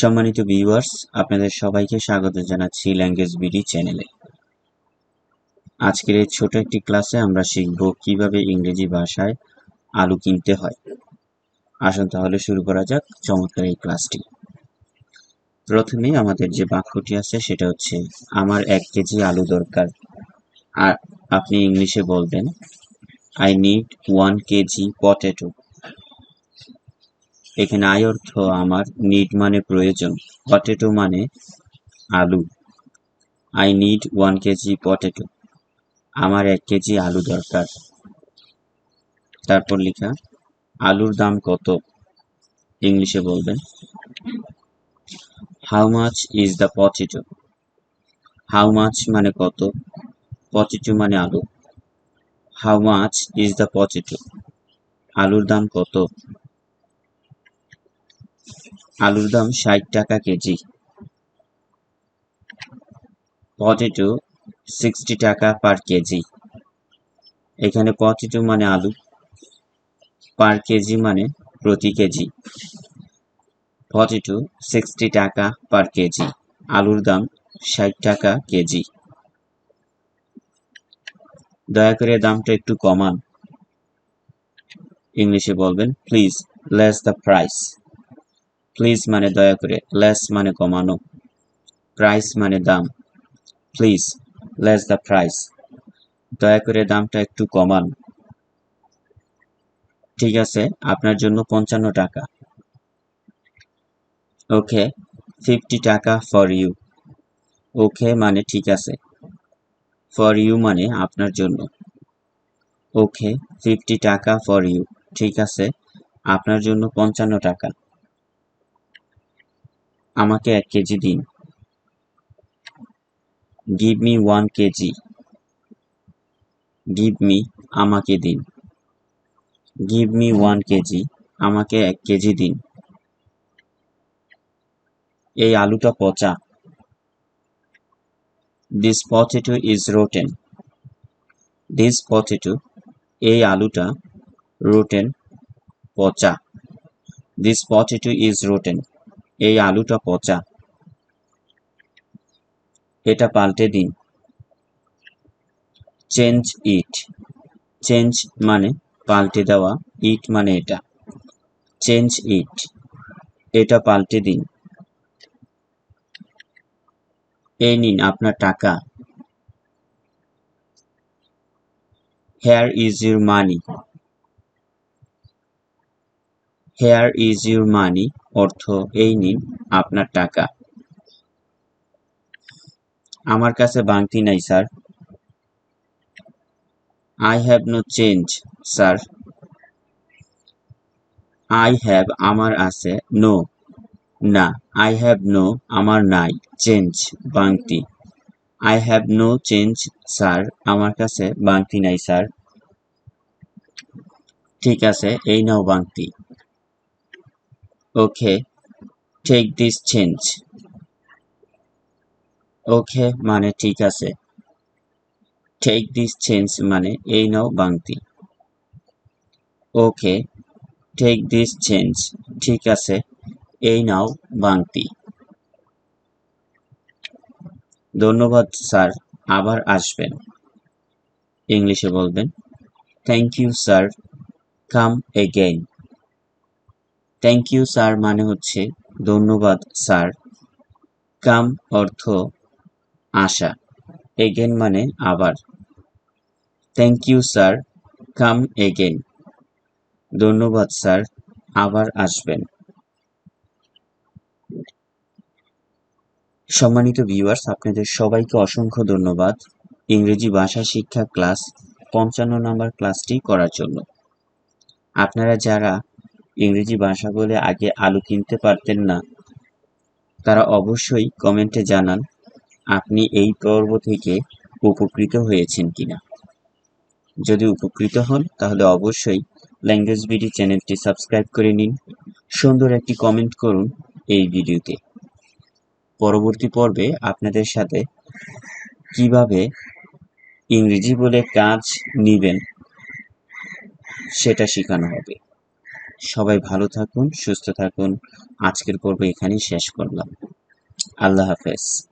সম্মানিত ভিউয়ার্স আপনাদের সবাইকে স্বাগত জানাচ্ছি ল্যাঙ্গুয়েজ বিডি চ্যানেলে আজকের এই ছোট একটি ক্লাসে আমরা শিখব কীভাবে ইংরেজি ভাষায় আলু কিনতে হয়। আসুন তাহলে শুরু করা যাক চমৎকার এই ক্লাসটি প্রথমেই আমাদের যে বাক্যটি আছে সেটা হচ্ছে, আমার এক কেজি আলু দরকার। আর আপনি ইংলিশে বলবেন I need one KG potato এখানে আই অর্থ আমার নিড মানে প্রয়োজন পটেটো মানে আলু। I need one KG potato আমার এক কেজি আলু দরকার। তারপর লেখা, আলুর দাম কত? ইংলিশে বলবেন how much is the potato how much মানে কত? পটেটো মানে আলু। How much is the potato আলুর দাম কত? আলুর দাম ষাট টাকা কেজি। পটেটো সিক্সটি টাকা পার কেজি। এখানে পটেটো মানে আলু পার কেজি মানে প্রতি কেজি। পটেটো সিক্সটি টাকা পার কেজি, আলুর দাম ষাট টাকা কেজি। দয়া করে দামটা একটু কমান। ইংলিশে বলবেন please less the price please মানে দয়া করে লেস মানে কমানো প্রাইস মানে দাম প্লিজ লেস দ্য প্রাইস দয়া করে দামটা একটু কমান ঠিক আছে আপনার জন্য পঞ্চান্ন টাকা okay fifty taka for you okay মানে ঠিক আছে ফর ইউ মানে আপনার জন্য okay fifty taka for you ঠিক আছে আপনার জন্য পঞ্চান্ন টাকা আমাকে এক কেজি দিন। Give me one KG. Give me আমাকে দিন। গিভ মি ওয়ান কেজি, আমাকে এক কেজি দিন। এই আলুটা পচা। This potato is rotten this potato এই আলুটা রোটেন পচা। দিস পটেটো ইজ রোটেন এই আলুটা পচা। এটা পাল্টে দিন। চেঞ্জ ইট চেঞ্জ মানে পাল্টে দেওয়া ইট মানে এটা। চেঞ্জ ইট এটা পাল্টে দিন। এই নিন আপনার টাকা। Here is your money here is your money অর্থ, এই নিন, আপনার টাকা। আমার কাছে বাংতি নাই, sir. I have no change sir. I have আমার আছে নো না আই হ্যাভ নো আমার নাই change বাংতি I have no change sir, আমার কাছে বাংতি নাই, স্যার। ঠিক আছে, এই নাও বাংতি okay take this change okay মানে ঠিক আছে। টেক দিস চেঞ্জ মানে এই নাও বাংতি ওকে টেক দিস চেঞ্জ ঠিক আছে। এই নাও বাংতি ধন্যবাদ, স্যার। আবার আসবেন। ইংলিশে বলবেন thank you sir come again thank you sir মানে হচ্ছে ধন্যবাদ স্যার কাম অর্থ আশা। এগেন মানে আবার। Thank you sir come again ধন্যবাদ স্যার আবার আসবেন। সম্মানিত ভিউয়ার্স আপনাদের সবাইকে অসংখ্য ধন্যবাদ। ইংরেজি ভাষা শিক্ষা ক্লাস পঞ্চান্ন নম্বর ক্লাসটি করার জন্য। আপনারা যারা ইংরেজি ভাষা বলে আগে আলু কিনতে পারতেন না। তারা অবশ্যই কমেন্টে জানান, আপনি এই পর্ব থেকে উপকৃত হয়েছেন কিনা? যদি উপকৃত হন, তাহলে অবশ্যই ল্যাঙ্গুয়েজ বিডি চ্যানেলটি সাবস্ক্রাইব করে নিন। সুন্দর একটি কমেন্ট করুন এই ভিডিওতে। পরবর্তী পর্বে আপনাদের সাথে কীভাবে ইংরেজি বলে কাজ নিবেন, সেটা শেখানো হবে। সবাই ভালো থাকুন সুস্থ থাকুন। আজকের পর্ব এখানেই শেষ করলাম। আল্লাহ হাফেজ।